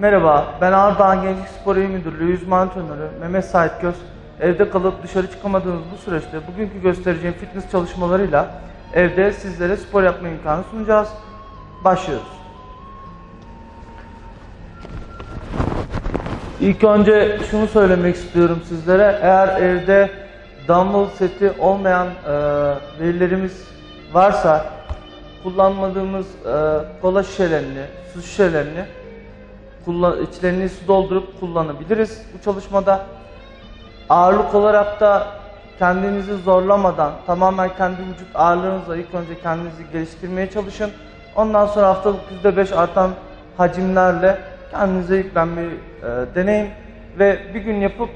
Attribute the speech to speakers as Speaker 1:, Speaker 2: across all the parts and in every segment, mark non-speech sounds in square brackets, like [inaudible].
Speaker 1: Merhaba, ben Ardahan Gençlik Spor İl Müdürlüğü Yüzme Antrenörü Mehmet Sait Göz. Evde kalıp dışarı çıkamadığınız bu süreçte bugünkü göstereceğim fitness çalışmalarıyla evde sizlere spor yapma imkanı sunacağız. Başlıyoruz. İlk önce şunu söylemek istiyorum sizlere. Eğer evde dumbbell seti olmayan e, verilerimiz varsa kullanmadığımız e, kola şişelerini, su şişelerini içlerini su doldurup kullanabiliriz bu çalışmada. Ağırlık olarak da kendinizi zorlamadan tamamen kendi vücut ağırlığınızla ilk önce kendinizi geliştirmeye çalışın. Ondan sonra haftalık %5 artan hacimlerle kendinize yüklenmeyi e, deneyin ve bir gün yapıp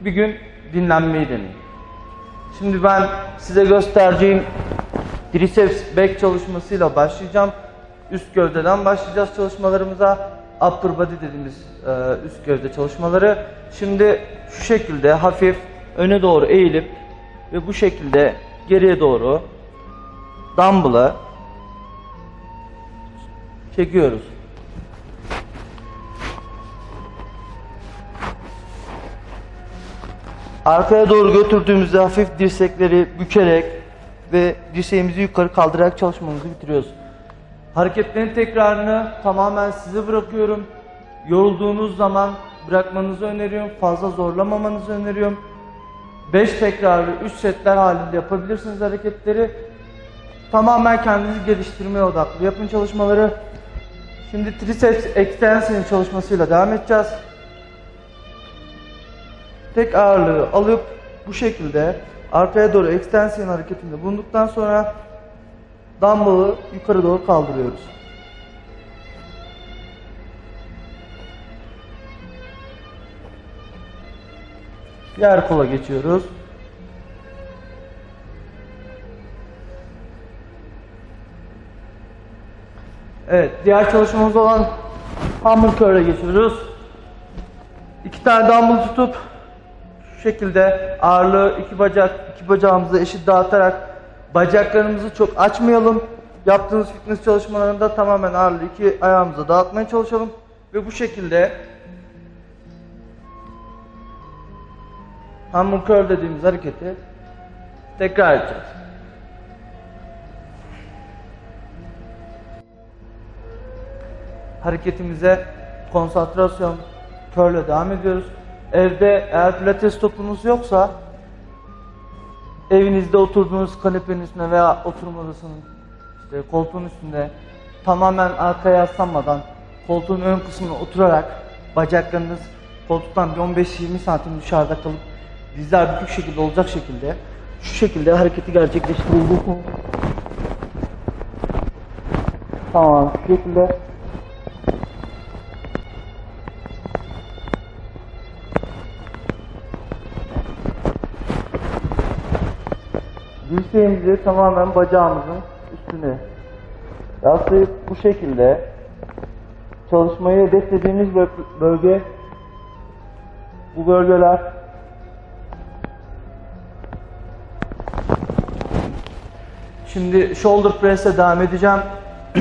Speaker 1: bir gün dinlenmeyi deneyin. Şimdi ben size göstereceğim triceps back çalışmasıyla başlayacağım. Üst gövdeden başlayacağız çalışmalarımıza. Upper body dediğimiz e, üst gövde çalışmaları. Şimdi şu şekilde hafif öne doğru eğilip ve bu şekilde geriye doğru dumbbell'ı çekiyoruz. Arkaya doğru götürdüğümüzde hafif dirsekleri bükerek ve dirseğimizi yukarı kaldırarak çalışmamızı bitiriyoruz. Hareketlerin tekrarını tamamen size bırakıyorum. Yorulduğunuz zaman bırakmanızı öneriyorum. Fazla zorlamamanızı öneriyorum. 5 tekrarlı 3 setler halinde yapabilirsiniz hareketleri. Tamamen kendinizi geliştirmeye odaklı yapın çalışmaları. Şimdi triceps extension çalışmasıyla devam edeceğiz. Tek ağırlığı alıp bu şekilde arkaya doğru extension hareketinde bulunduktan sonra dumbbell'ı yukarı doğru kaldırıyoruz. Diğer kola geçiyoruz. Evet, diğer çalışmamız olan hammer curl'e geçiyoruz. İki tane dumbbell tutup şu şekilde ağırlığı iki bacak iki bacağımızı eşit dağıtarak bacaklarımızı çok açmayalım. Yaptığımız fitness çalışmalarında tamamen ağırlığı iki ayağımıza dağıtmaya çalışalım ve bu şekilde hammer curl dediğimiz hareketi tekrar edeceğiz. Hareketimize konsantrasyon curl'e devam ediyoruz. Evde eğer pilates topunuz yoksa evinizde oturduğunuz kanepenin üstünde veya oturma odasının işte koltuğun üstünde tamamen arkaya yaslanmadan koltuğun ön kısmına oturarak bacaklarınız koltuktan bir 15-20 santim dışarıda kalıp dizler bükük şekilde olacak şekilde şu şekilde hareketi gerçekleştirebilirsiniz. Tamam şu şekilde Dirseğimizi tamamen bacağımızın üstüne yaslayıp bu şekilde çalışmayı hedeflediğimiz bö- bölge bu bölgeler Şimdi shoulder press'e devam edeceğim. [clears throat]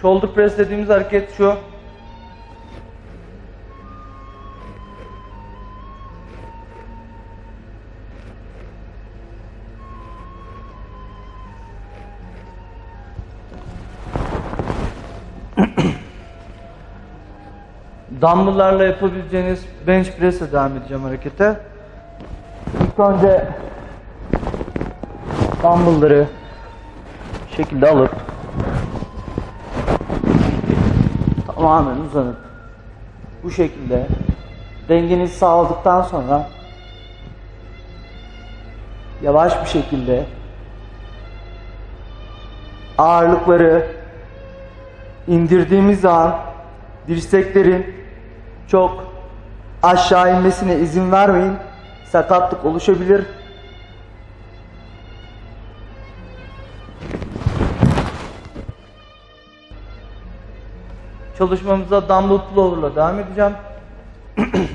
Speaker 1: shoulder press dediğimiz hareket şu. [clears throat] Dumbbell'larla yapabileceğiniz bench press'e devam edeceğim harekete. İlk önce dumbbell'ları şekilde alıp tamamen uzanıp bu şekilde dengenizi sağladıktan sonra yavaş bir şekilde ağırlıkları indirdiğimiz an dirseklerin çok aşağı inmesine izin vermeyin. Sakatlık oluşabilir. Çalışmamıza dumbbell pullover'la devam edeceğim. [clears throat]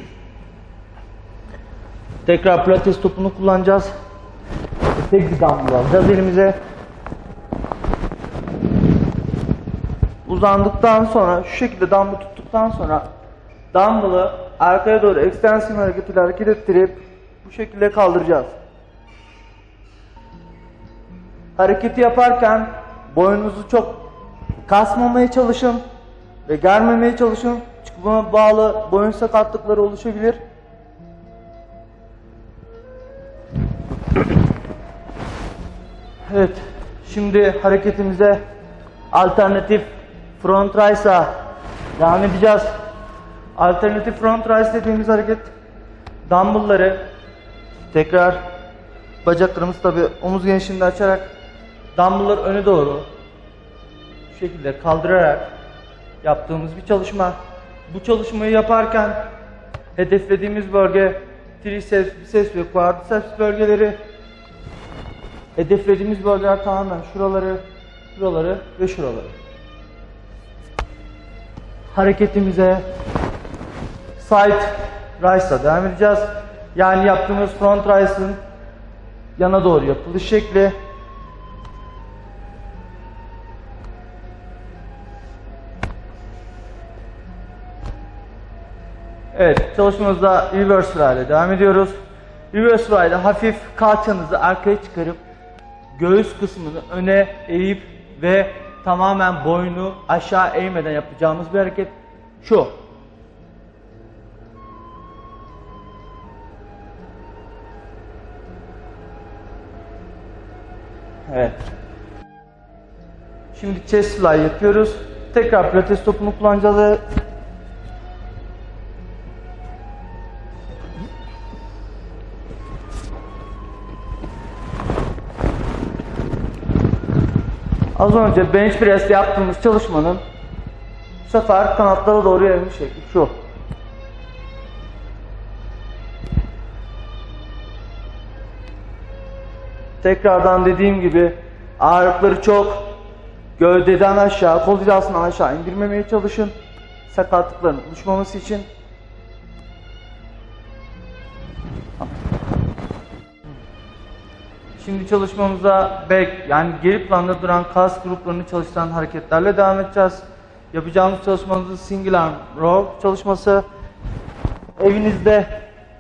Speaker 1: Tekrar pilates topunu kullanacağız. Tek bir dumbbell alacağız elimize. Uzandıktan sonra şu şekilde dumbbell tuttuktan sonra dumbbell'ı arkaya doğru ekstensiyon hareketiyle hareket ettirip bu şekilde kaldıracağız. Hareketi yaparken boynunuzu çok kasmamaya çalışın ve germemeye çalışın. Çünkü buna bağlı boyun sakatlıkları oluşabilir. Evet, şimdi hareketimize alternatif front rice'a devam edeceğiz. Alternatif front rice dediğimiz hareket dumbbellları tekrar bacaklarımız tabi omuz genişliğinde açarak dumbbellları öne doğru bu şekilde kaldırarak yaptığımız bir çalışma. Bu çalışmayı yaparken hedeflediğimiz bölge triceps, biceps ve quadriceps bölgeleri hedeflediğimiz bölgeler tamamen şuraları, şuraları ve şuraları. Hareketimize side rice'la devam edeceğiz. Yani yaptığımız front rice'ın yana doğru yapılış şekli. Evet, çalışmamızda reverse ile devam ediyoruz. Reverse ile hafif kalçanızı arkaya çıkarıp göğüs kısmını öne eğip ve tamamen boynu aşağı eğmeden yapacağımız bir hareket şu. Evet. Şimdi chest fly yapıyoruz. Tekrar pilates topunu kullanacağız Az önce bench press yaptığımız çalışmanın bu sefer kanatlara doğru yayılmış şekli şu. Tekrardan dediğim gibi ağırlıkları çok gövdeden aşağı, kol hizasından aşağı indirmemeye çalışın. Sakatlıkların oluşmaması için. Şimdi çalışmamıza back yani geri planda duran kas gruplarını çalıştıran hareketlerle devam edeceğiz. Yapacağımız çalışmamız single arm row çalışması. Evinizde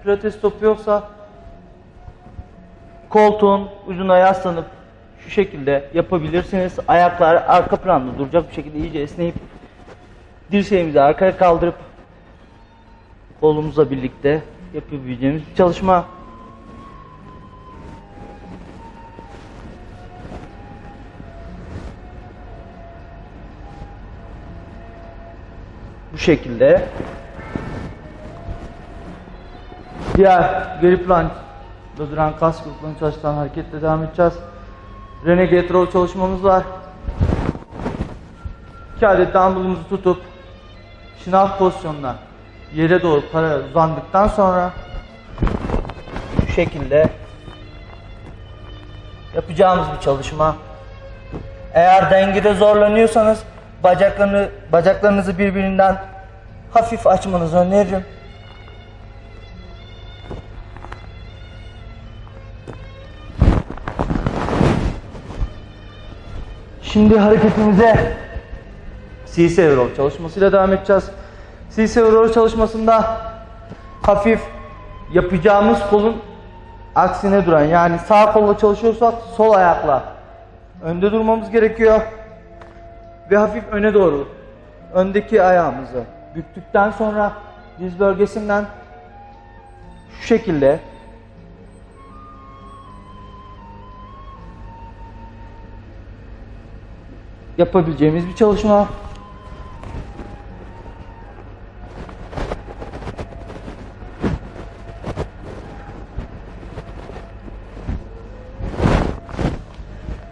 Speaker 1: pilates topu yoksa koltuğun ucuna yaslanıp şu şekilde yapabilirsiniz. Ayaklar arka planda duracak bir şekilde iyice esneyip dirseğimizi arkaya kaldırıp kolumuzla birlikte yapabileceğimiz bir çalışma. Şekilde. Diğer geri plan duran kas gruplarını çalıştıran hareketle devam edeceğiz. Renegade row çalışmamız var. İki adet dumbbellımızı tutup şınav pozisyonuna yere doğru paralel uzandıktan sonra şu şekilde yapacağımız bir çalışma. Eğer dengede zorlanıyorsanız bacaklarını bacaklarınızı birbirinden hafif açmanızı öneririm. Şimdi hareketimize CC row çalışmasıyla devam edeceğiz. CC row çalışmasında hafif yapacağımız kolun aksine duran yani sağ kolla çalışıyorsak sol ayakla önde durmamız gerekiyor ve hafif öne doğru öndeki ayağımızı büktükten sonra diz bölgesinden şu şekilde yapabileceğimiz bir çalışma.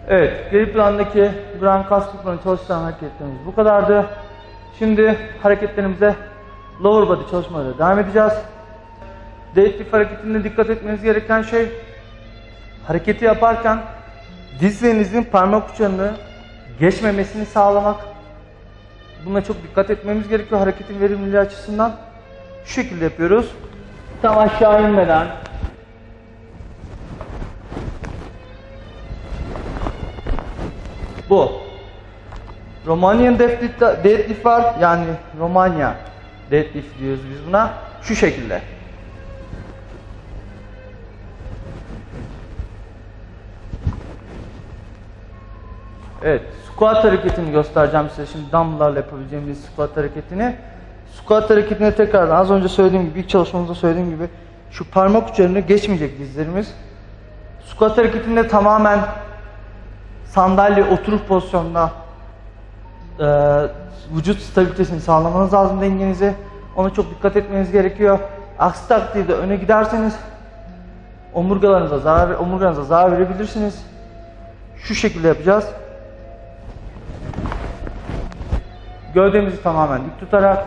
Speaker 1: Evet, geri plandaki duran kas çalıştıran hareketlerimiz bu kadardı. Şimdi hareketlerimize lower body çalışmalarına devam edeceğiz. Deadlift hareketinde dikkat etmeniz gereken şey hareketi yaparken dizlerinizin parmak uçlarını geçmemesini sağlamak. Buna çok dikkat etmemiz gerekiyor hareketin verimliliği açısından. Şu şekilde yapıyoruz. Tam aşağı inmeden Bu. Romanian deadlift, var. Yani Romanya deadlift diyoruz biz buna. Şu şekilde. Evet, squat hareketini göstereceğim size şimdi dumbbell'larla yapabileceğimiz squat hareketini. Squat hareketine tekrardan az önce söylediğim gibi ilk çalışmamızda söylediğim gibi şu parmak uçlarını geçmeyecek dizlerimiz. Squat hareketinde tamamen sandalye oturup pozisyonda e, vücut stabilitesini sağlamanız lazım dengenizi. Ona çok dikkat etmeniz gerekiyor. Aksi takdirde öne giderseniz omurgalarınıza zarar, omurganıza zarar verebilirsiniz. Şu şekilde yapacağız. Gövdemizi tamamen dik tutarak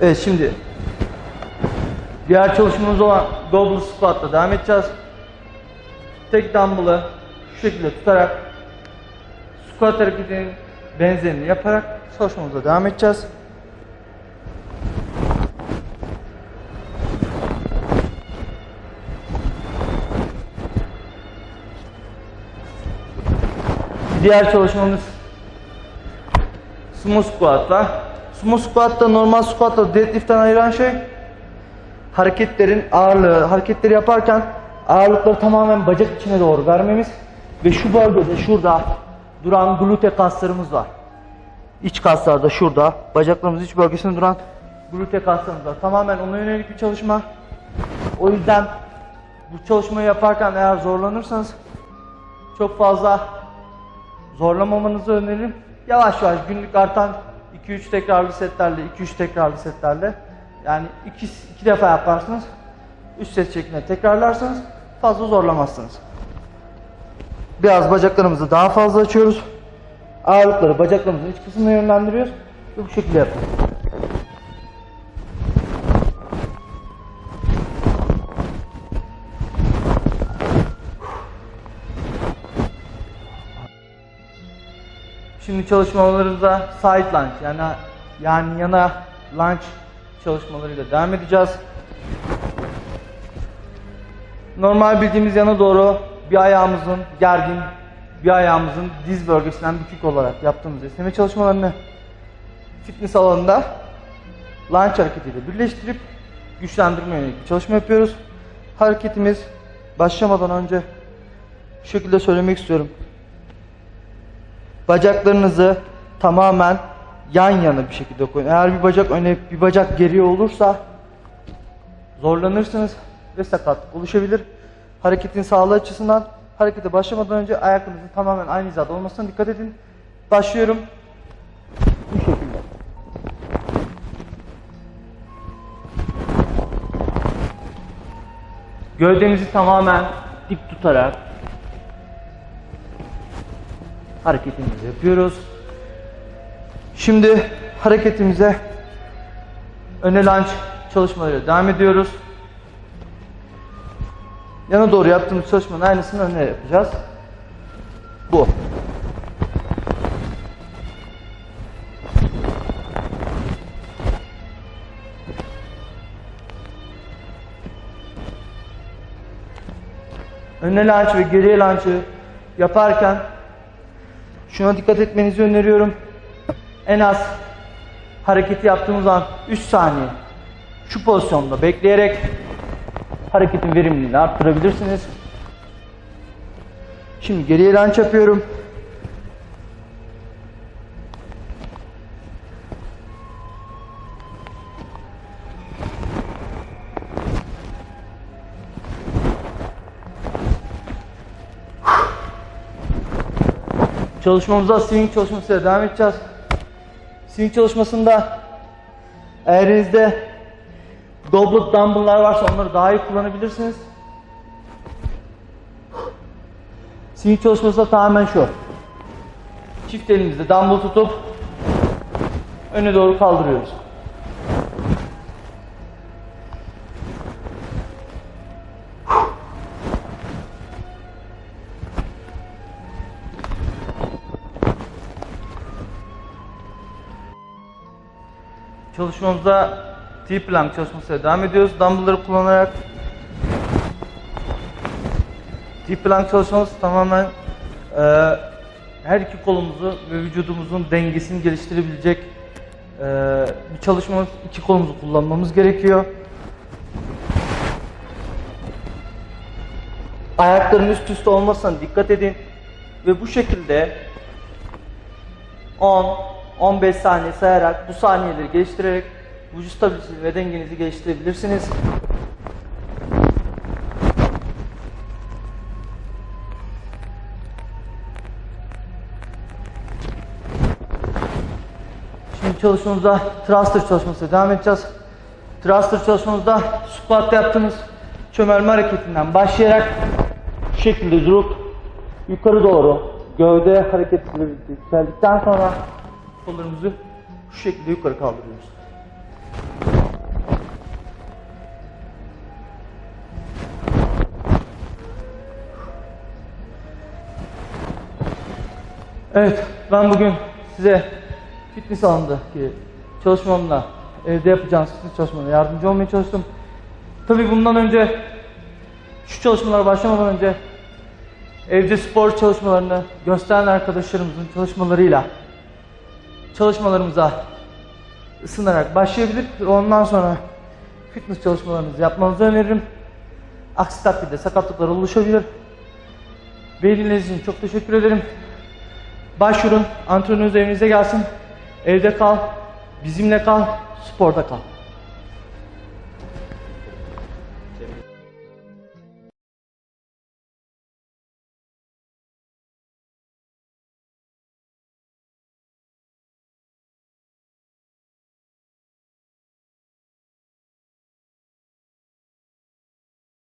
Speaker 1: Evet şimdi diğer çalışmamız olan goblet squat'la devam edeceğiz. Tek dumbbell'ı şu şekilde tutarak squat hareketinin benzerini yaparak çalışmamıza devam edeceğiz. Diğer çalışmamız sumo squat'la. Sumo squat'ta normal squat'la deadlift'ten ayıran şey hareketlerin ağırlığı, hareketleri yaparken ağırlıkları tamamen bacak içine doğru vermemiz ve şu bölgede şurada duran glute kaslarımız var. İç kaslarda şurada, bacaklarımız iç bölgesinde duran glute kaslarımız var. Tamamen ona yönelik bir çalışma. O yüzden bu çalışmayı yaparken eğer zorlanırsanız çok fazla zorlamamanızı öneririm. Yavaş yavaş günlük artan 2-3 tekrarlı setlerle, 2-3 tekrarlı setlerle yani 2 iki defa yaparsınız. 3 set şeklinde tekrarlarsanız fazla zorlamazsınız. Biraz bacaklarımızı daha fazla açıyoruz. Ağırlıkları bacaklarımızın iç kısmına yönlendiriyoruz ve bu şekilde yapıyoruz. Şimdi çalışmalarımıza side lunge yani yani yana lunge çalışmalarıyla devam edeceğiz. Normal bildiğimiz yana doğru bir ayağımızın gergin, bir ayağımızın diz bölgesinden bükük olarak yaptığımız esneme çalışmalarını fitness alanında lunge hareketiyle birleştirip güçlendirme yönelik bir çalışma yapıyoruz. Hareketimiz başlamadan önce şu şekilde söylemek istiyorum. Bacaklarınızı tamamen yan yana bir şekilde koyun. Eğer bir bacak öne, bir bacak geriye olursa zorlanırsınız ve sakatlık oluşabilir. Hareketin sağlığı açısından harekete başlamadan önce ayaklarınızın tamamen aynı hizada olmasına dikkat edin. Başlıyorum. Bu şekilde. Gövdemizi tamamen dik tutarak hareketimizi yapıyoruz. Şimdi hareketimize öne lunge çalışmalarıyla devam ediyoruz. Yana doğru yaptığımız çalışmanın aynısını önüne yapacağız. Bu. Öne lunge ve geriye lunge'ı yaparken şuna dikkat etmenizi öneriyorum. En az hareketi yaptığımız an 3 saniye şu pozisyonda bekleyerek hareketin verimliliğini arttırabilirsiniz. Şimdi geriye lunge yapıyorum. Çalışmamıza swing çalışmasıyla devam edeceğiz. Swing çalışmasında eğer elinizde goblet dumbbell'lar varsa onları daha iyi kullanabilirsiniz. Swing çalışması da tamamen şu. Çift elimizde dumbbell tutup öne doğru kaldırıyoruz. Çalışmamıza T-plank çalışmasıyla devam ediyoruz. Dumbbellları kullanarak Deep plank çalışmamız tamamen e, her iki kolumuzu ve vücudumuzun dengesini geliştirebilecek e, bir çalışmamız. İki kolumuzu kullanmamız gerekiyor. Ayakların üst üste olmasına dikkat edin. Ve bu şekilde 10-15 saniye sayarak bu saniyeleri geliştirerek vücut stabilitesi ve dengenizi geliştirebilirsiniz. Şimdi çalışmamıza thruster çalışmasına devam edeceğiz. Thruster çalışmamızda squat yaptığımız çömelme hareketinden başlayarak şu şekilde durup yukarı doğru gövde hareketiyle birlikte sonra kollarımızı şu şekilde yukarı kaldırıyoruz. Evet, ben bugün size fitness alanındaki çalışmamla evde yapacağınız fitness çalışmalarına yardımcı olmaya çalıştım. Tabii bundan önce şu çalışmalara başlamadan önce evde spor çalışmalarını gösteren arkadaşlarımızın çalışmalarıyla çalışmalarımıza ısınarak başlayabilir ondan sonra fitness çalışmalarınızı yapmanızı öneririm. Aksi takdirde sakatlıklar oluşabilir. Beğeniniz için çok teşekkür ederim. Başvurun, antrenörünüz evinize gelsin. Evde kal, bizimle kal, sporda kal.